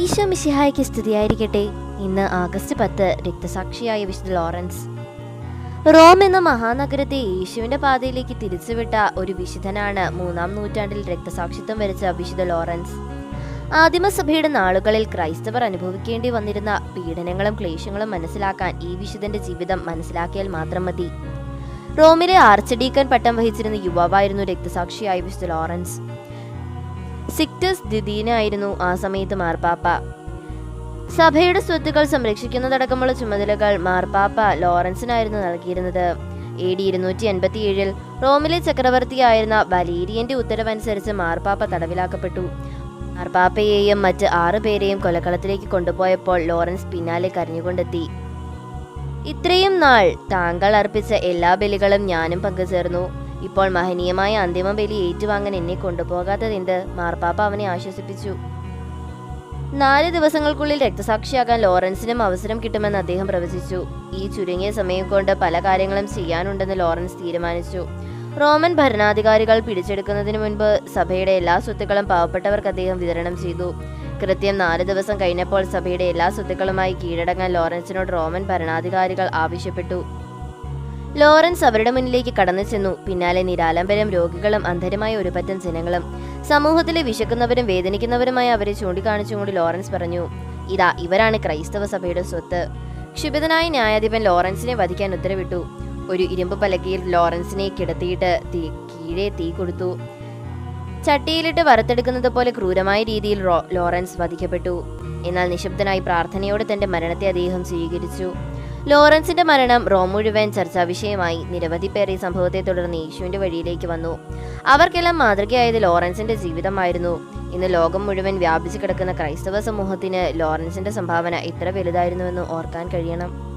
ഈശോ മിശിഹായ്ക്ക് സ്തുതിയായിരിക്കട്ടെ. ഇന്ന് ആഗസ്റ്റ് പത്ത് രക്തസാക്ഷിയായ വിശുദ്ധ ലോറൻസ്. റോം എന്ന മഹാനഗരത്തെ യേശുവിന്റെ പാതയിലേക്ക് തിരിച്ചുവിട്ട ഒരു വിശുദ്ധനാണ് മൂന്നാം നൂറ്റാണ്ടിൽ രക്തസാക്ഷിത്വം വരച്ച വിശുദ്ധ ലോറൻസ്. ആദിമസഭയുടെ നാളുകളിൽ ക്രൈസ്തവർ അനുഭവിക്കേണ്ടി വന്നിരുന്ന പീഡനങ്ങളും ക്ലേശങ്ങളും മനസ്സിലാക്കാൻ ഈ വിശുദ്ധന്റെ ജീവിതം മനസ്സിലാക്കിയാൽ മാത്രം മതി. റോമിലെ ആർച്ച് ഡീക്കൻ പട്ടം വഹിച്ചിരുന്ന യുവാവായിരുന്നു രക്തസാക്ഷിയായ വിശുദ്ധ ലോറൻസ്. സിക്ടസ് ദിദീനായിരുന്നു ആ സമയത്ത് മാർപ്പാപ്പ. സഭയുടെ സ്വത്തുക്കൾ സംരക്ഷിക്കുന്നതടക്കമുള്ള ചുമതലകൾ മാർപ്പാപ്പ ലോറൻസിനായിരുന്നു നൽകിയിരുന്നത്. എ ഡി ഇരുന്നൂറ്റി എൺപത്തിയേഴിൽ റോമിലെ ചക്രവർത്തിയായിരുന്ന വലീരിയന്റെ ഉത്തരവനുസരിച്ച് മാർപ്പാപ്പ തടവിലാക്കപ്പെട്ടു. മാർപ്പാപ്പയെയും മറ്റ് ആറു പേരെയും കൊലക്കളത്തിലേക്ക് കൊണ്ടുപോയപ്പോൾ ലോറൻസ് പിന്നാലെ കരഞ്ഞുകൊണ്ടെത്തി. ഇത്രയും നാൾ താങ്കൾ അർപ്പിച്ച എല്ലാ ബലികളും ഞാനും പങ്കുചേർന്നു. ഇപ്പോൾ മഹനീയമായ അന്തിമ ബലി ഏറ്റുവാങ്ങാൻ എന്നെ കൊണ്ടുപോകാത്തതെന്ത്? മാർപ്പാപ്പ അവനെ ആശ്വസിപ്പിച്ചു. നാല് ദിവസങ്ങൾക്കുള്ളിൽ രക്തസാക്ഷിയാകാൻ ലോറൻസിനും അവസരം കിട്ടുമെന്ന് അദ്ദേഹം പ്രവചിച്ചു. ഈ ചുരുങ്ങിയ സമയം കൊണ്ട് പല കാര്യങ്ങളും ചെയ്യാനുണ്ടെന്ന് ലോറൻസ് തീരുമാനിച്ചു. റോമൻ ഭരണാധികാരികൾ പിടിച്ചെടുക്കുന്നതിന് മുൻപ് സഭയുടെ എല്ലാ സ്വത്തുക്കളും പാവപ്പെട്ടവർക്ക് അദ്ദേഹം വിതരണം ചെയ്തു. കൃത്യം നാല് ദിവസം കഴിഞ്ഞപ്പോൾ സഭയുടെ എല്ലാ സ്വത്തുക്കളുമായി കീഴടങ്ങാൻ ലോറൻസിനോട് റോമൻ ഭരണാധികാരികൾ ആവശ്യപ്പെട്ടു. ലോറൻസ് അവരുടെ മുന്നിലേക്ക് കടന്നു ചെന്നു. പിന്നാലെ നിരാലംബരം രോഗികളും അന്ധരമായ ഒരുപറ്റം ജനങ്ങളും. സമൂഹത്തിലെ വിശക്കുന്നവരും വേദനിക്കുന്നവരുമായ അവരെ ചൂണ്ടിക്കാണിച്ചുകൊണ്ട് ലോറൻസ് പറഞ്ഞു ഇതാ ഇവരാണ് ക്രൈസ്തവ സഭയുടെ സ്വത്ത്. ക്ഷുഭിതനായ ന്യായാധിപൻ ലോറൻസിനെ വധിക്കാൻ ഉത്തരവിട്ടു. ഒരു ഇരുമ്പ് പലകയിൽ ലോറൻസിനെ കിടത്തിയിട്ട് തീ കീഴെ തീ കൊടുത്തു. ചട്ടിയിലിട്ട് വറുത്തെടുക്കുന്നത് പോലെ ക്രൂരമായ രീതിയിൽ ലോറൻസ് വധിക്കപ്പെട്ടു. എന്നാൽ നിശബ്ദനായി പ്രാർത്ഥനയോടെ തന്റെ മരണത്തെ അദ്ദേഹം സ്വീകരിച്ചു. ലോറൻസിന്റെ മരണം റോം മുഴുവൻ ചർച്ചാ വിഷയമായി നിരവധി പേർ ഈ സംഭവത്തെ തുടർന്ന് യേശുവിന്റെ വഴിയിലേക്ക് വന്നു. അവർക്കെല്ലാം മാതൃകയായത് ലോറൻസിന്റെ ജീവിതമായിരുന്നു. ഇന്ന് ലോകം മുഴുവൻ വ്യാപിച്ചു കിടക്കുന്ന ക്രൈസ്തവ സമൂഹത്തിന് ലോറൻസിന്റെ സംഭാവന ഇത്ര വലുതായിരുന്നുവെന്ന് ഓർക്കാൻ കഴിയണം.